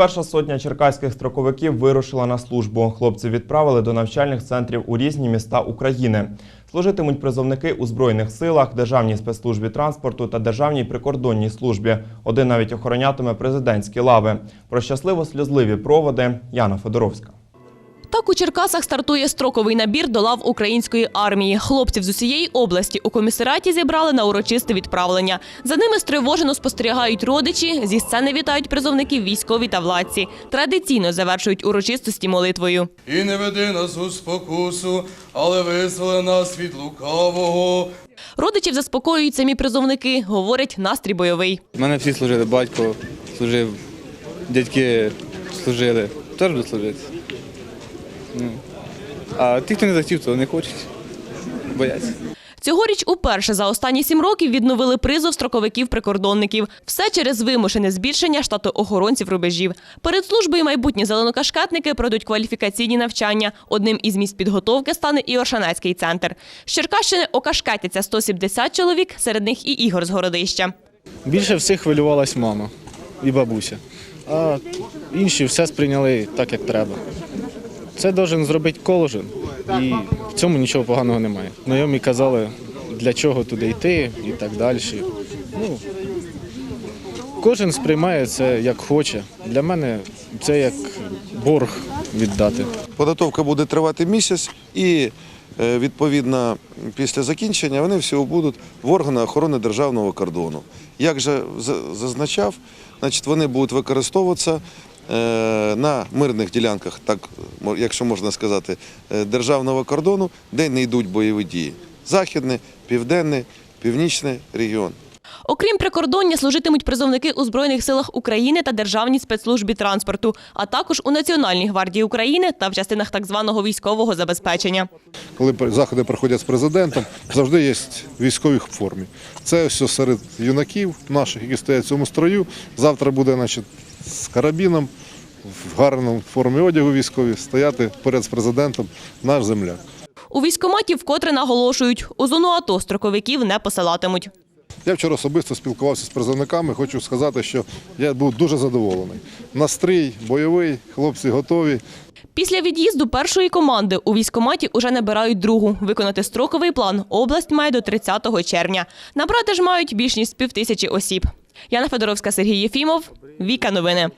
Перша сотня черкаських строковиків вирушила на службу. Хлопців відправили до навчальних центрів у різні міста України. Служитимуть призовники у збройних силах, державній спецслужбі транспорту та державній прикордонній службі. Один навіть охоронятиме президентські лави. Про щасливо сльозливі проводи Яна Федоровська. Так у Черкасах стартує строковий набір до лав української армії. Хлопців з усієї області у комісаріаті зібрали на урочисте відправлення. За ними стривожено спостерігають родичі. Зі сцени вітають призовників військові та владці. Традиційно завершують урочистості молитвою. І не веди нас у спокусу, але визволи нас від лукавого. Родичів заспокоюють самі призовники. Говорять, настрій бойовий. У мене всі служили, батько служив, дядьки служили, теж буду служити. Ну. А ті, хто не захотів, то не хочуть, бояться. Цьогоріч уперше за останні сім років відновили призов строковиків-прикордонників. Все через вимушене збільшення штату охоронців рубежів. Перед службою майбутні зеленокашкетники пройдуть кваліфікаційні навчання. Одним із місць підготовки стане і Оршанецький центр. З Черкащини окашкетяться 170 чоловік, серед них і Ігор з Городища. Більше всіх хвилювалась мама і бабуся, а інші все сприйняли так, як треба. Це должен зробити кожен, і в цьому нічого поганого немає. Знайомі казали, для чого туди йти і так далі. Ну, кожен сприймає це як хоче. Для мене це як борг віддати. Підготовка буде тривати місяць і е, відповідно після закінчення вони всі будуть в органах охорони державного кордону. Як же за- зазначав, значить, вони будуть використовуватися на мирних ділянках, так якщо можна сказати, е, державного кордону, де не йдуть бойові дії. Західний, південний, північний регіон. Окрім прикордоння, служитимуть призовники у Збройних силах України та Державній спецслужбі транспорту, а також у Національній гвардії України та в частинах так званого військового забезпечення. коли заходи проходять з президентом, завжди є військові в формі. Це все серед юнаків наших, які стоять в цьому строю. Завтра буде значить, з карабіном, в гарному формі одягу військові, стояти поряд з президентом наш земляк. У військкоматі вкотре наголошують, у зону АТО строковиків не посилатимуть. Я вчора особисто спілкувався з призовниками. Хочу сказати, що я був дуже задоволений. Настрій бойовий, хлопці готові. Після від'їзду першої команди у військкоматі уже набирають другу. Виконати строковий план область має до 30 червня. Набрати ж мають більш ніж півтисячі осіб. Яна Федоровська, Сергій Єфімов. Віка новини.